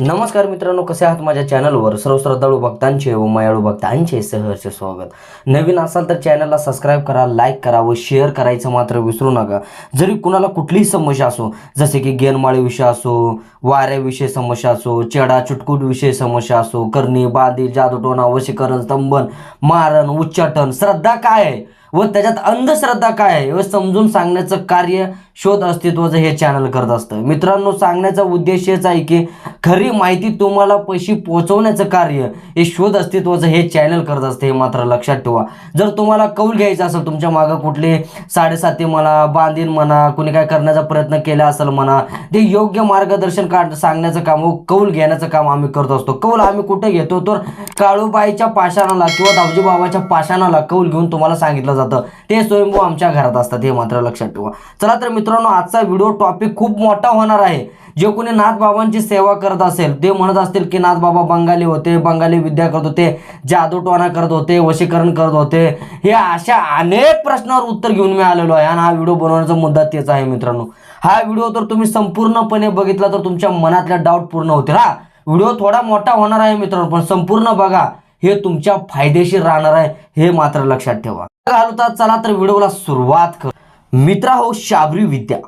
नमस्कार मित्रांनो कसे आहात माझ्या चॅनलवर? सर्व श्रद्धाळू भक्तांचे व मायाळू भक्तांचे सहर्ष स्वागत. नवीन असाल तर चॅनलला सबस्क्राईब करा लाईक करा व शेअर करायचं मात्र विसरू नका. जरी कुणाला कुठलीही समस्या असो जसे की गेनमाळी विषय असो वाऱ्याविषयी समस्या असो चेडा चुटकुटविषयी समस्या असो करणी बादी जादूटोणा वशीकरण स्तंभन मारण उच्चाटन श्रद्धा काय आहे? व त्याच्यात अंधश्रद्धा काय आहे? व समजून सांगण्याचं कार्य शोध अस्तित्वाचं हे चॅनल करत असतं. मित्रांनो सांगण्याचा उद्देश हेच आहे की खरी माहिती तुम्हाला पैशी पोहोचवण्याचं कार्य हे शोध अस्तित्वाचं हे चॅनल करत असतं हे मात्र लक्षात ठेवा. जर तुम्हाला कौल घ्यायचा असेल तुमच्या मागं कुठले साडेसाती म्हणा बांधीन म्हणा कुणी काय करण्याचा प्रयत्न केला असेल म्हणा ते योग्य मार्गदर्शन काढ सांगण्याचं काम व कौल घेण्याचं काम आम्ही करत असतो. कौल आम्ही कुठे घेतो? तर काळूबाईच्या पाषाणाला किंवा दावजी बाबाच्या पाषाणाला कौल घेऊन तुम्हाला सांगितलं जातं. ते स्वयंभू आमच्या घरात असतात हे मात्र लक्षात ठेवा. चला तर मित्र मित्रांनो आजचा व्हिडिओ टॉपिक खूप मोठा होणार आहे. जे कोणी नाथबाबांची सेवा करत असेल ते म्हणत असतील की नाथबाबा बंगाली होते बंगाली विद्या करत होते जादूटोणा करत होते वशीकरण करत होते. हे अशा अनेक प्रश्नावर उत्तर घेऊन मी आलेलो आहे आणि हा व्हिडिओ बनवण्याचा मुद्दा तेच आहे मित्रांनो. हा व्हिडिओ तर तुम्ही संपूर्णपणे बघितला तर तुमच्या मनातल्या डाऊट पूर्ण होतील. हा व्हिडिओ थोडा मोठा होणार आहे मित्रांनो पण संपूर्ण बघा. हे तुमच्या फायदेशीर राहणार आहे हे मात्र लक्षात ठेवा. घालता चला तर व्हिडिओला सुरुवात कर. मित्रा हो शाबरी विद्या.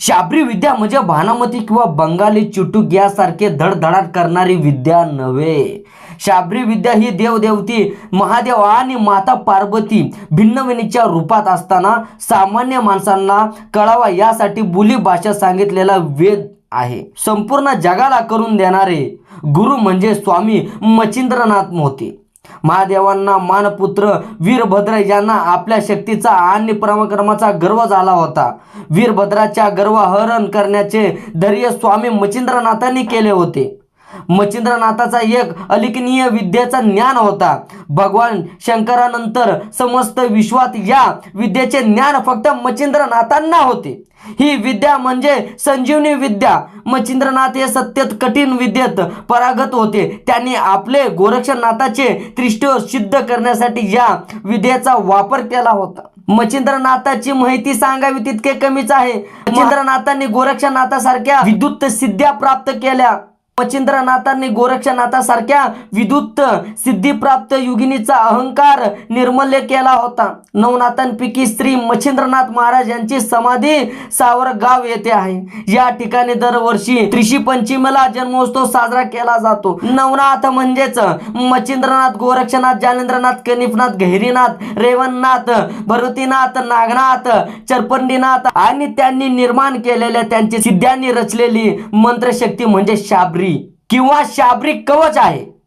शाबरी विद्या म्हणजे भानामती किंवा बंगाली चुटूक यासारखे धडधडाट करणारी विद्या नव्हे. शाबरी विद्या ही देवदेवती महादेव आणि माता पार्वती भिन्नविनीच्या रूपात असताना सामान्य माणसांना कळावा यासाठी बोली भाषा सांगितलेला वेद आहे. संपूर्ण जगाला करून देणारे गुरु म्हणजे स्वामी मच्छिंद्रनाथ मोती. महादेवांना मानपुत्र वीरभद्र यांना आपल्या शक्तीचा आणि पराक्रमाचा गर्व झाला होता. वीरभद्राच्या गर्वहरण करण्याचे धैर्य स्वामी मच्छिंद्रनाथांनी केले होते. मच्छिंद्रनाथाचा एक अलिखनीय विद्येचा ज्ञान होता. भगवान शंकरानंतर समस्त विश्वात या विद्येचे ज्ञान फक्त मच्छिंद्रनाथांना होते. ही विद्या म्हणजे संजीवनी विद्या. मच्छिंद्रनाथ हे सत्यत कठीण विद्येत परागत होते. त्यांनी आपले गोरक्षनाथाचे त्रिष्ट सिद्ध करण्यासाठी या विद्येचा वापर केला होता. मच्छिंद्रनाथाची माहिती सांगावी तितके कमीच आहे. मच्छिंद्रनाथांनी गोरक्षनाथासारख्या विद्युत सिद्ध्या प्राप्त केल्या. पचिंद्रनाथांनी गोरक्षनाथासारख्या विद्युत सिद्धीप्राप्त युगिनीचा अहंकार निर्मल्य केला होता. नवनाथांपैकी श्री मच्छिंद्रनाथ महाराज यांची समाधी सावरगाव येथे आहे. या ठिकाणी दरवर्षी त्रिशी पंचमीला जन्मोत्सव साजरा केला जातो. नवनाथ म्हणजेच मच्छिंद्रनाथ गोरक्षनाथ जानेंद्रनाथ कनिफनाथ गहिरीनाथ रेवणनाथ भरतीनाथ नागनाथ चरपंडीनाथ आणि त्यांनी निर्माण केलेल्या त्यांची सिद्ध्यांनी रचलेली मंत्रशक्ती म्हणजे शाबरी. किंवा शाब्रिक कवच आहे.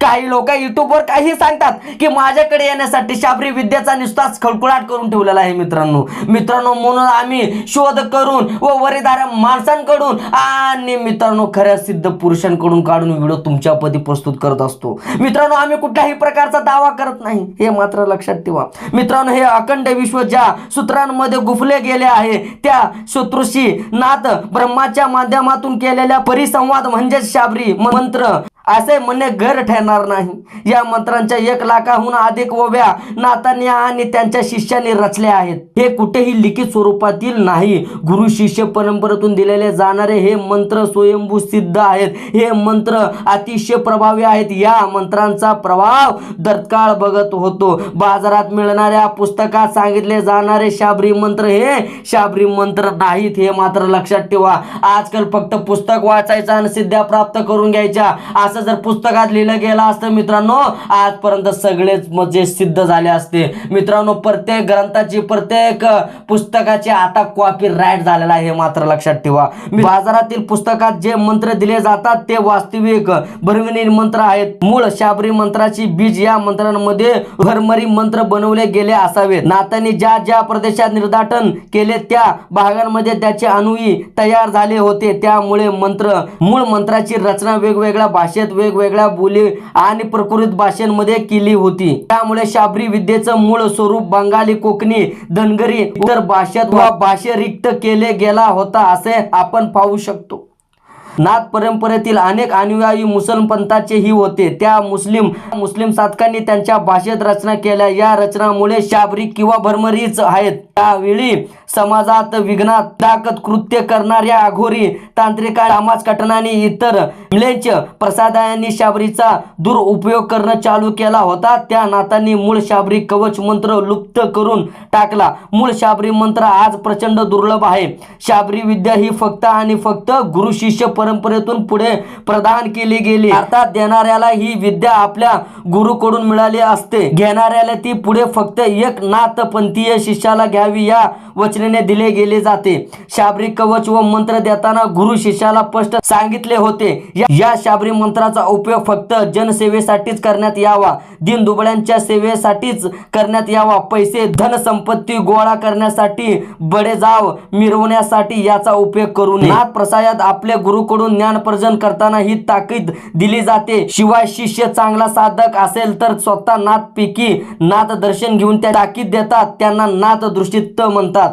काही लोक युट्यूबवर काही सांगतात की माझ्याकडे येण्यासाठी शाबरी विद्येचा नुसताच खळकुळाट करून ठेवलेला आहे मित्रांनो. मित्रांनो म्हणून आम्ही शोध करून व वरीधाऱ्या माणसांकडून आणि मित्रांनो खऱ्या सिद्ध पुरुषांकडून काढून व्हिडिओ तुमच्यापदी प्रस्तुत करत असतो. मित्रांनो आम्ही कुठल्याही प्रकारचा दावा करत नाही. हे मात्र लक्षात ठेवा. मित्रांनो हे अखंड विश्व ज्या सूत्रांमध्ये गुफले गेले आहे त्या शत्रुशी नाथ ब्रह्माच्या माध्यमातून केलेल्या परिसंवाद म्हणजेच शाबरी मंत्र असे म्हणणे घर ठरणार नाही. या मंत्रांच्या एक लाखाहून अधिक ओव्या नातान्या आणि त्यांच्या शिष्याने रचल्या आहेत. हे कुठेही लिखित स्वरूपातील नाही. गुरु शिष्य परंपरेतून दिलेले जाणारे हे मंत्र स्वयंभू सिद्ध आहेत. हे मंत्र अतिशय प्रभावी आहेत. या मंत्रांचा प्रभाव दत्काळ बघत होतो. बाजारात मिळणाऱ्या पुस्तकात सांगितले जाणारे शाबरी मंत्र हे शाबरी मंत्र नाहीत हे मात्र लक्षात ठेवा. आजकाल फक्त पुस्तक वाचायचं आणि सिद्ध्या प्राप्त करून घ्यायच्या. असं जर पुस्तकात लिहिलं गेलं असतं मित्रांनो आजपर्यंत सगळेच म्हणजे सिद्ध झाले असते. मित्रांनो प्रत्येक ग्रंथाची प्रत्येक पुस्तकाची आता कॉपी राईट झालेला आहे हे मात्र लक्षात ठेवा. बाजारातील पुस्तकात जे मंत्र दिले जातात ते वास्तविक भरविणी मंत्र आहेत. मूळ शाबरी मंत्राची बीज या मंत्रांमध्ये भरमरी मंत्र बनवले गेले असावेत नातांनी ज्या ज्या प्रदेशात निर्दाटन केले त्या भागांमध्ये त्याचे अनुई तयार झाले होते. त्यामुळे मंत्र मूळ मंत्राची रचना वेगवेगळ्या भाषेत वेगवेगळ्या बोली आणि प्रकृत भाषांमध्ये केली होती. त्यामुळे शाबरी विद्येचं मूळ स्वरूप बंगाली कोकणी धनगरी इतर भाषेत व भाषे रिक्त केले गेला होता असे आपण पाहू शकतो. नाथ परंपरेतील अनेक अनुयायी मुसलमान पंथाचेही होते. त्या मुस्लिम मुस्लिम साधकांनी त्यांच्या भाषेत रचना केल्या. या रचनामुळे शाबरी किंवा भरमरीच आहेत. त्यावेळी समाजात विघ्नात ताकद कृत्य करणाऱ्या अघोरी तांत्रिका समाज कटनाने इतर प्रसादायांनी शाबरीचा दुरुपयोग करणं चालू केला होता. त्या नातांनी मूळ शाबरी कवच मंत्र लुप्त करून टाकला. मूळ शाबरी मंत्र आज प्रचंड दुर्लभ आहे. शाबरी विद्या ही फक्त आणि फक्त गुरु शिष्य परंपरेतून पुढे प्रदान केली गेली. अर्थात देणाऱ्याला ही विद्या आपल्या गुरुकडून मिळाली असते. घेणाऱ्याला ती पुढे फक्त एक नाथपंथीय शिष्याला घ्यावी या वचनेने दिले गेले जाते. शाबरी कवच व मंत्र देताना गुरु शिष्याला स्पष्ट सांगितले होते. या- शाबरी मंत्राचा उपयोग फक्त जनसेवेसाठीच करण्यात यावा. दिन दुबळ्यांच्या सेवेसाठीच करण्यात यावा. पैसे धन संपत्ती गोळा करण्यासाठी बडेजाव मिरवण्यासाठी याचा उपयोग करू नये. नाथ आपले गुरु गुरुकडून ज्ञानपर्जन करताना ही ताकीद दिली जाते. शिवाय शिष्य चांगला साधक असेल तर स्वतः नाथ पैकी नाथ दर्शन घेऊन त्या ताकीद देतात. त्यांना नाथ दृष्टित्त म्हणतात.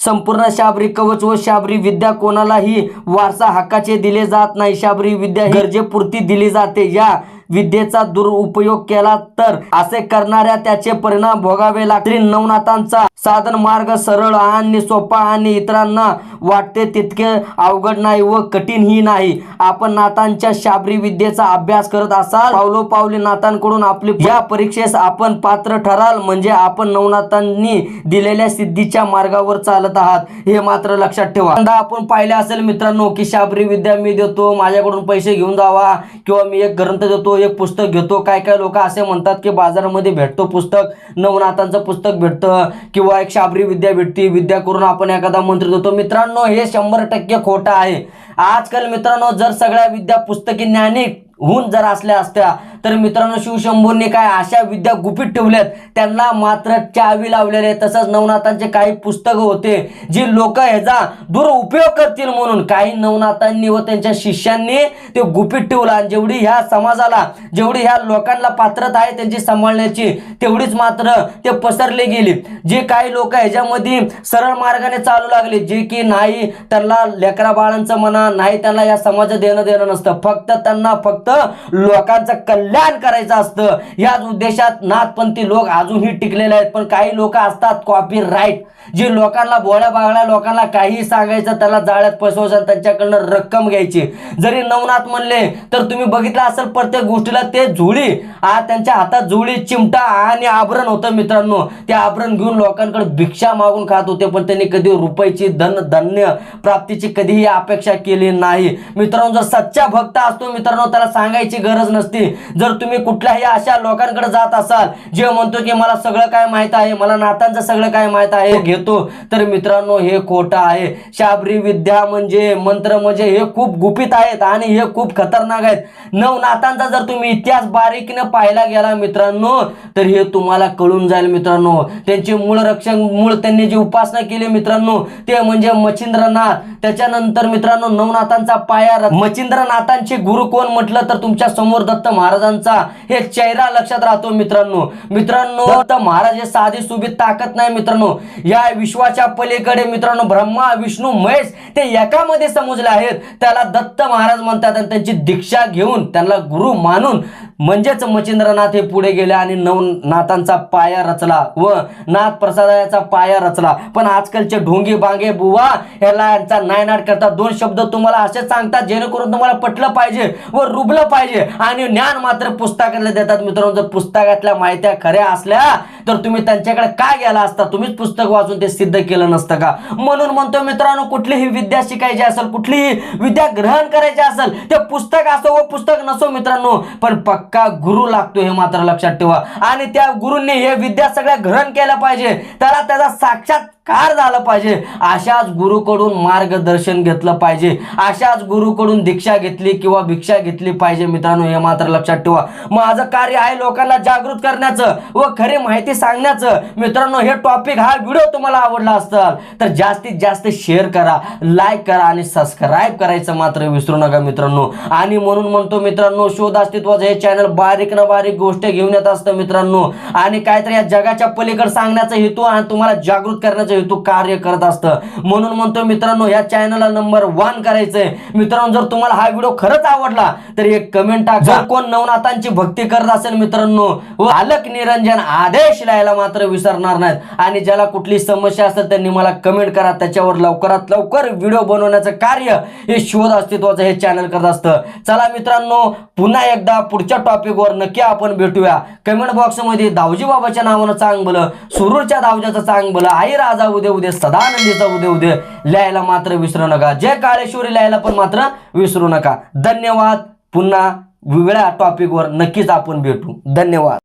संपूर्ण शाबरी कवच व शाबरी विद्या कोणालाही वारसा हक्काचे दिले जात नाही. शाबरी विद्या गरजेपुरती दिली जाते. या विद्येचा दुरुपयोग केला तर असे करणाऱ्या त्याचे परिणाम भोगावे लागतील. नवनाथांचा साधन मार्ग सरळ आणि सोपा आणि इतरांना वाटते तितके अवघड नाही व कठीणही नाही. आपण नाथांच्या शाबरी विद्येचा अभ्यास करत असाल पावलोपावली नाथांकडून आपली या परीक्षेस आपण पात्र ठराल. म्हणजे आपण नवनाथांनी दिलेल्या सिद्धीच्या मार्गावर चालत आहात. हे मात्र लक्षात ठेवा. आपण पाहिले असेल मित्रांनो की शाबरी विद्या मी देतो माझ्याकडून पैसे घेऊन जावा किंवा मी एक ग्रंथ देतो एक पुस्तक घेतो. काय काय लोक असे म्हणतात की बाजारामध्ये भेटतो पुस्तक. नवनाथांचं पुस्तक भेटतं किंवा एक शाबरी विद्या भेटते. विद्या करून आपण एखादा मंत्र देतो. मित्रांनो हे शंभर टक्के खोटं आहे. आजकाल मित्रांनो जर सगळ्या विद्या पुस्तकी ज्ञानी होऊन जर असल्या असत्या तर मित्रांनो शिवशंभूंनी काय अशा विद्या गुपित ठेवल्यात? त्यांना मात्र चावी लावलेले तसंच नवनाथांचे काही पुस्तकं होते जी लोक ह्याचा दुरुपयोग करतील म्हणून. काही नवनाथांनी व त्यांच्या शिष्यांनी ते गुपित ठेवलं. आणि जेवढी ह्या समाजाला जेवढी ह्या लोकांना पात्रता आहे त्यांची सांभाळण्याची तेवढीच मात्र ते पसरले गेली. जे काही लोक ह्याच्यामध्ये सरळ मार्गाने चालू लागले जे की नाही त्यांना लेकरा बाळांचं म्हणा नाही त्यांना या समाजात देणं देणं नसतं. फक्त त्यांना फक्त लोकांचं कल्याण करायचं असतं. याच उद्देशात नाथपंथी लोक अजूनही टिकलेले आहेत. पण काही लोक असतात कॉपी राईट जे लोकांना बोळ्या बागळ्या लोकांना काही सांगायचं त्याला जाळ्यात फसवायचं आणि त्यांच्याकडनं रक्कम घ्यायची. जरी नवनाथ म्हणले तर तुम्ही बघितलं असेल प्रत्येक गोष्टीला ते झुळी आ त्यांच्या हातात झुळी चिमटा आणि आभरण होतं मित्रांनो. ते आभरण घेऊन लोकांकडे भिक्षा मागून खात होते पण त्यांनी कधी रुपयाची धन धन्य प्राप्तीची कधीही अपेक्षा केली नाही. मित्रांनो जर सच्चा भक्त असतो मित्रांनो त्याला सांगायची गरज नसती. जर तुम्ही कुठल्याही अशा लोकांकडे जात असाल जे म्हणतो की मला सगळं काय माहीत आहे मला नातांचं सगळं काय माहीत आहे घेतो. तर मित्रांनो हे खोटं आहे. शाबरी विद्या म्हणजे मंत्र म्हणजे हे खूप गुपित आहेत आणि हे खूप खतरनाक आहेत. नवनाथांचा जर तुम्ही इतिहास बारीकीने पाहायला गेला मित्रांनो तर हे तुम्हाला कळून जाईल मित्रांनो. त्यांचे मूळ रक्षण मूळ त्यांनी जी उपासना केली मित्रांनो ते म्हणजे मच्छिंद्रनाथ. त्याच्यानंतर मित्रांनो नवनाथांचा पाया मच्छिंद्रनाथांचे गुरु कोण म्हटलं तर तुमच्यासमोर दत्त महाराजांचा महाराजांचा हे चेहरा लक्षात राहतो मित्रांनो. मित्रांनो महाराज हे साधी सुबी ताकद नाही मित्रांनो. या विश्वाच्या पलीकडे मित्रांनो ब्रह्मा विष्णू महेश ते एकामध्ये समजले आहेत. त्याला दत्त महाराज म्हणतात आणि त्यांची दीक्षा घेऊन त्यांना गुरु मानून म्हणजेच मच्छिंद्रनाथ हे पुढे गेले आणि नवनाथांचा पाया रचला व नाथ प्रसादाचा पाया रचला. पण आजकालचे ढोंगी बांगे बुवा ह्याला यांचा नायनाट करतात दोन शब्द तुम्हाला असे सांगतात जेणेकरून तुम्हाला पटलं पाहिजे व रुबलं पाहिजे आणि ज्ञान मात्र पुस्तकातले देतात मित्रांनो जर पुस्तकातल्या माहित्या खऱ्या असल्या तर तुम्ही त्यांच्याकडे काय गेला असता? तुम्हीच पुस्तक वाचून ते सिद्ध केलं नसतं का? म्हणून म्हणतो मित्रांनो कुठलीही विद्या शिकायची असेल कुठलीही विद्या ग्रहण करायची असेल ते पुस्तक असो व पुस्तक नसो मित्रांनो पण पक्का गुरु लागतो हे मात्र लक्षात ठेवा. आणि त्या गुरुंनी हे विद्या सगळ्या ग्रहण केल्या पाहिजे. त्याला त्याचा साक्षात कार झालं पाहिजे. अशाच गुरुकडून मार्गदर्शन घेतलं पाहिजे. अशाच गुरुकडून दीक्षा घेतली किंवा भिक्षा घेतली पाहिजे मित्रांनो हे मात्र लक्षात ठेवा. माझं कार्य आहे लोकांना जागृत करण्याचं व खरी माहिती सांगण्याचं. मित्रांनो हे टॉपिक हा व्हिडिओ तुम्हाला आवडला असताल तर जास्तीत जास्त शेअर करा लाईक करा आणि सबस्क्राईब करायचं मात्र विसरू नका मित्रांनो. आणि म्हणून म्हणतो मित्रांनो शोध अस्तित्वाचं हे चॅनल बारीक ना बारीक गोष्ट घेऊन येत असतं मित्रांनो. आणि काहीतरी या जगाच्या पलीकडे सांगण्याचा हेतू आणि तुम्हाला जागृत करण्याचा बनवण्याचा हेतू कार्य करत असतं. म्हणून म्हणतो मित्रांनो या चॅनलला नंबर वन करायचंय. मित्रांनो जर तुम्हाला हा व्हिडिओ खरंच आवडला तर एक कमेंट टाका. कोण नवनाथांची भक्ती करत असेल मित्रांनो व अलक निरंजन आदेश लिहायला मात्र विसरणार नाहीत. आणि ज्याला कुठली समस्या असेल त्यांनी मला कमेंट करा. त्याच्यावर लवकरात लवकर व्हिडिओ बनवण्याचं कार्य हे शोध अस्तित्वाचं हे चॅनल करत असतं. चला मित्रांनो पुन्हा एकदा पुढच्या टॉपिकवर नक्की आपण भेटूया. कमेंट बॉक्समध्ये दावजी बाबाच्या नावानं चांग भलं सुरूरच्या दावजाचं चांग भलं आई राजा उदे उदे सदानंदीचा उदे उदे लिहायला मात्र विसरू नका. जय काळेश्वरी लिहायला पण मात्र विसरू नका. धन्यवाद. पुन्हा वेगळ्या टॉपिकवर नक्कीच आपण भेटू. धन्यवाद.